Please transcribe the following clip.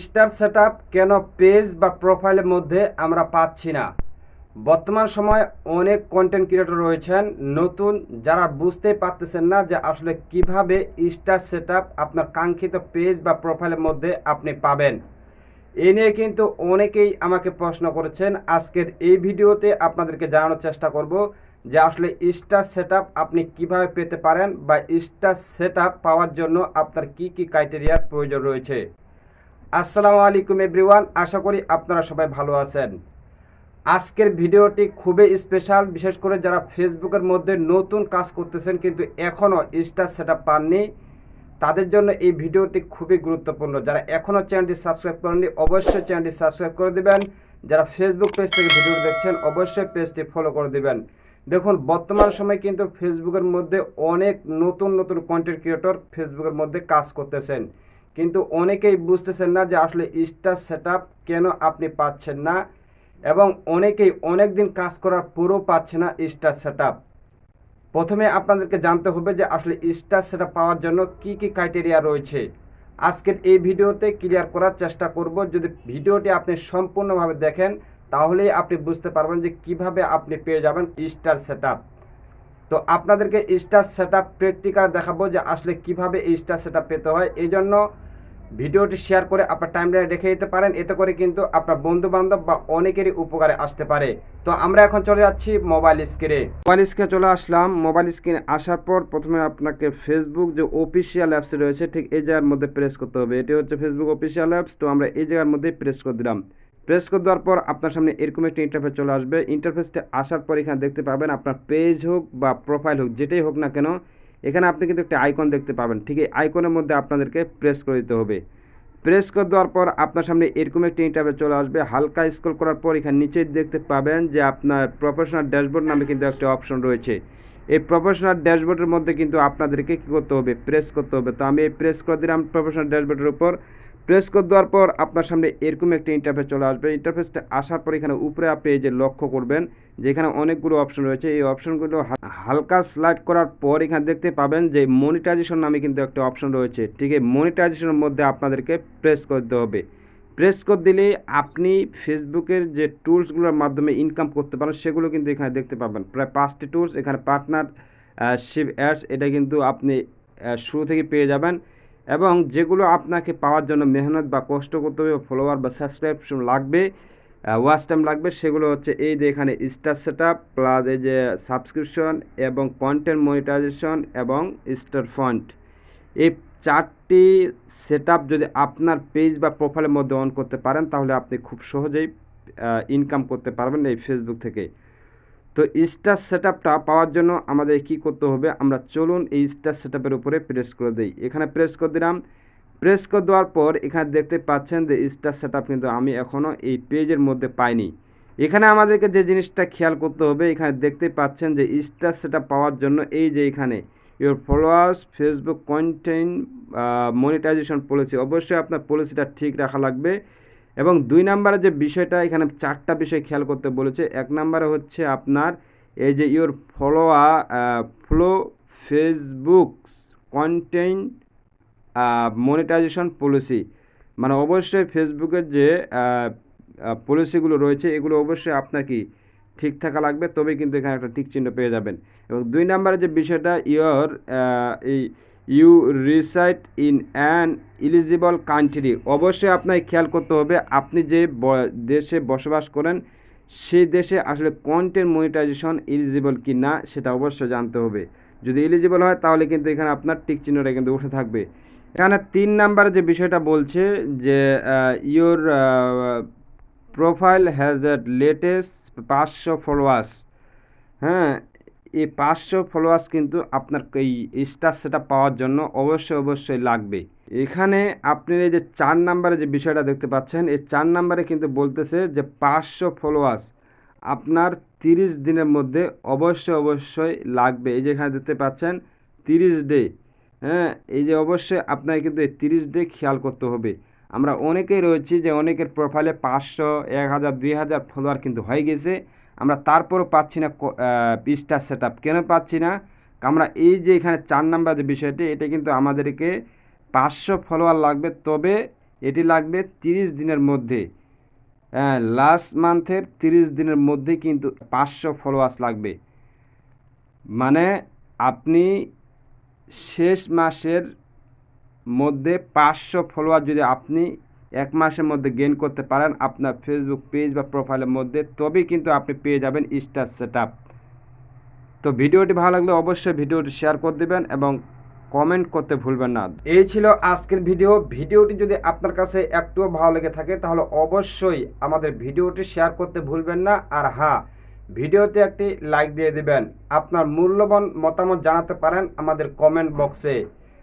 Star setup কেন page বা প্রোফাইলের মধ্যে আমরা পাচ্ছি না? বর্তমান সময় অনেক কন্টেন্ট ক্রিয়েটর রয়েছেন, নতুন, যারা বুঝতেই পারতেছেন না যে আসলে কীভাবে স্টার সেটআপ আপনার কাঙ্ক্ষিত পেজ বা প্রোফাইলের মধ্যে আপনি পাবেন। এ নিয়ে কিন্তু অনেকেই আমাকে প্রশ্ন করেছেন। আজকের এই ভিডিওতে আপনাদেরকে জানানোর চেষ্টা করব যে আসলে স্টার সেটআপ আপনি কীভাবে পেতে পারেন বা স্টার সেটআপ পাওয়ার জন্য আপনার কি কি ক্রাইটেরিয়ার প্রয়োজন রয়েছে। আসসালামু আলাইকুম এভরিওয়ান, আশা করি আপনারা সবাই ভালো আছেন। আজকের ভিডিওটি খুবই স্পেশাল বিশেষ করে যারা ফেসবুকের মধ্যে নতুন কাজ করতেছেন কিন্তু এখনও স্টার সেটআপ পাননি, তাদের জন্য এই ভিডিওটি খুবই গুরুত্বপূর্ণ। যারা এখনও চ্যানেলটি সাবস্ক্রাইব করেননি, অবশ্যই চ্যানেলটি সাবস্ক্রাইব করে দেবেন। যারা ফেসবুক পেজ থেকে ভিডিও দেখছেন, অবশ্যই পেজটি ফলো করে দেবেন। দেখুন, বর্তমান সময় কিন্তু ফেসবুকের মধ্যে অনেক নতুন নতুন কন্টেন্ট ক্রিয়েটর ফেসবুকের মধ্যে কাজ করতেছেন। কিন্তু অনেকেই বুঝতেছেন না যে আসলে স্টার সেটআপ কেন আপনি পাচ্ছেন না এবং অনেকেই অনেক দিন কাজ করার পরও পাচ্ছে না স্টার সেটআপ। প্রথমে আপনাদেরকে জানতে হবে যে আসলে স্টার সেটআপ পাওয়ার জন্য কি কি ক্রাইটেরিয়া রয়েছে। আজকের এই ভিডিওতে ক্লিয়ার করার চেষ্টা করব। যদি ভিডিওটি আপনি সম্পূর্ণভাবে দেখেন, তাহলেই আপনি বুঝতে পারবেন যে কীভাবে আপনি পেয়ে যাবেন স্টার সেটআপ। তো আপনাদেরকে স্টার সেটআপ প্র্যাকটিক্যাল দেখাবো যে আসলে কীভাবে স্টার সেটআপ পেতে হয়। এই জন্য ভিডিওটি শেয়ার করে আপনার টাইমলাইনে রেখে দিতে পারেন। এতে করে কিন্তু আপনার বন্ধু বান্ধব বা অনেকেরই উপকারে আসতে পারে। তো আমরা এখন চলে যাচ্ছি মোবাইল স্ক্রিনে মোবাইল স্ক্রিনে চলে আসলাম। মোবাইল স্ক্রিনে আসার পর প্রথমে আপনাকে ফেসবুক যে অফিসিয়াল অ্যাপস রয়েছে, ঠিক এই জায়গার মধ্যে প্রেস করতে হবে। এটি হচ্ছে ফেসবুক অফিসিয়াল অ্যাপস তো আমরা এই জায়গার মধ্যে প্রেস করে দিলাম। প্রেস করে দেওয়ার পর আপনার সামনে এরকম একটা ইন্টারফেস চলে আসবে। ইন্টারফেসটা আসার পর এখানে দেখতে পাবেন আপনার পেজ হোক বা প্রোফাইল হোক, যেটাই হোক না কেন, এখানে আপনি কিন্তু একটা আইকন দেখতে পাবেন। ঠিক এই আইকনের মধ্যে আপনাদেরকে প্রেস করে দিতে হবে। প্রেস করে দেওয়ার পর আপনার সামনে এরকম একটি ইন্টারভেস চলে আসবে। হালকা স্ক্রল করার পর এখানে নিচে দেখতে পাবেন যে আপনার প্রফেশনাল ড্যাশবোর্ড নামে কিন্তু একটা অপশন রয়েছে। এই প্রফেশনাল ড্যাশবোর্ডের মধ্যে কিন্তু আপনাদেরকে কী করতে হবে? প্রেস করতে হবে। তো আমি এই প্রেস করে দিলাম প্রফেশনাল ড্যাশবোর্ডের উপর। প্রেস করে দেওয়ার পর আপনার সামনে এরকম একটা ইন্টারফেস চলে আসবে। ইন্টারফেসটা আসার পর এখানে উপরে আপনি এই যে লক্ষ্য করবেন, যেখানে অনেকগুলো অপশন রয়েছে। এই অপশনগুলো হালকা স্লাইড করার পর এখানে দেখতে পাবেন যে মনিটাইজেশন নামে কিন্তু একটা অপশন রয়েছে। ঠিক এই মনিটাইজেশনের মধ্যে আপনাদেরকে প্রেস করতে হবে। প্রেস করে দিলে আপনি ফেসবুকের যে টুলসগুলোর মাধ্যমে ইনকাম করতে পারেন, সেগুলো কিন্তু এখানে দেখতে পাবেন। প্রায় পাঁচটি টুলস এখানে পার্টনার শিপ অ্যাডস এটা কিন্তু আপনি শুরু থেকে পেয়ে যাবেন। এবং যেগুলো আপনাকে পাওয়ার জন্য মেহনত বা কষ্ট করতে হবে ফলোয়ার বা সাবস্ক্রিপশন লাগবে ওয়াচ টাইম লাগবে, সেগুলো হচ্ছে এই যে এখানে স্টার সেট প্লাস এই যে সাবস্ক্রিপশন এবং কন্টেন্ট মনিটাইজেশন এবং স্টার ফন্ট এই চারটি সেট যদি আপনার পেজ বা প্রোফাইলের মধ্যে অন করতে পারেন, তাহলে আপনি খুব সহজেই ইনকাম করতে পারবেন এই ফেসবুক থেকে। তো স্টার সেট পাওয়ার জন্য আমাদের কি করতে হবে? আমরা চলুন এই স্টার সেট উপরে প্রেস করে দিই। এখানে প্রেস করে দিলাম। প্রেস করে দেওয়ার পর এখানে দেখতে পাচ্ছেন যে স্টার সেট কিন্তু আমি এখনও এই পেজের মধ্যে পাইনি। এখানে আমাদেরকে যে জিনিসটা খেয়াল করতে হবে, এখানে দেখতে পাচ্ছেন যে স্টার সেট পাওয়ার জন্য এই যে এখানে your followers Facebook content monetization policy অবশ্যই আপনার পলিসিটা ঠিক রাখা লাগবে। এবং দুই নাম্বারে যে বিষয়টা এখানে চারটা বিষয় খেয়াল করতে বলেছে, এক নাম্বারে হচ্ছে আপনার এই যে your follower flow Facebook's content monetization policy. মানে অবশ্যই ফেসবুকের যে পলিসিগুলো রয়েছে, এগুলো অবশ্যই আপনার কি ঠিক থাকা লাগবে, তবেই কিন্তু এখানে একটা টিক চিহ্ন পেয়ে যাবেন। এবং দুই নাম্বারে যে বিষয়টা ইয়র এই you reside in an eligible country. অবশ্যই আপনাকে খেয়াল করতে হবে, আপনি যে দেশে বসবাস করেন সেই দেশে আসলে কন্টেন্ট মনিটাইজেশন ইলিজিবল কি না সেটা অবশ্যই জানতে হবে। যদি ইলিজিবল হয়, তাহলে কিন্তু এখানে আপনার টিক চিহ্নটা কিন্তু উঠে থাকবে। এখানে তিন নাম্বার যে বিষয়টা বলছে যে your profile has a latest পাঁচশো ফলোয়ার্স হ্যাঁ এই পাঁচশো ফলোয়ার্স কিন্তু আপনার এই স্টার সেটা পাওয়ার জন্য অবশ্যই অবশ্যই লাগবে। এখানে আপনি এই যে চার নাম্বারে যে বিষয়টা দেখতে পাচ্ছেন, এই চার নাম্বারে কিন্তু বলতেছে যে পাঁচশো ফলোয়ার্স আপনার তিরিশ দিনের মধ্যে অবশ্যই অবশ্যই লাগবে। এই যে এখানে দেখতে পাচ্ছেন, তিরিশ ডে হ্যাঁ? এই যে অবশ্যই আপনাকে কিন্তু এই তিরিশ ডে খেয়াল করতে হবে। আমরা অনেকেই রয়েছি যে অনেকের প্রোফাইলে পাঁচশো, এক হাজার, দুই হাজার ফলোয়ার কিন্তু হয়ে গেছে। আমরা তারপরও পাচ্ছি না পিসটা সেট কেন পাচ্ছি না? আমরা এই যে এখানে চার নাম্বার যে বিষয়টি, এটা কিন্তু আমাদেরকে পাঁচশো ফলোয়ার লাগবে, তবে এটি লাগবে তিরিশ দিনের মধ্যে। লাস্ট মান্থের তিরিশ দিনের মধ্যে কিন্তু পাঁচশো ফলোয়ার্স লাগবে। মানে আপনি শেষ মাসের মধ্যে পাঁচশো ফলোয়ার যদি আপনি এক মাসের মধ্যে গেইন করতে পারেন আপনার ফেসবুক পেজ বা প্রোফাইলের মধ্যে, তবেই কিন্তু আপনি পেয়ে যাবেন স্টার সেট তো ভিডিওটি ভালো লাগলে অবশ্যই ভিডিওটি শেয়ার করে দেবেন এবং কমেন্ট করতে ভুলবেন না। এই ছিল আজকের ভিডিও ভিডিওটি যদি আপনার কাছে একটুও ভালো লেগে থাকে, তাহলে অবশ্যই আমাদের ভিডিওটি শেয়ার করতে ভুলবেন না। আর হ্যাঁ ভিডিওতে একটি লাইক দিয়ে দিবেন। আপনার মূল্যবান মতামত জানাতে পারেন আমাদের কমেন্ট বক্সে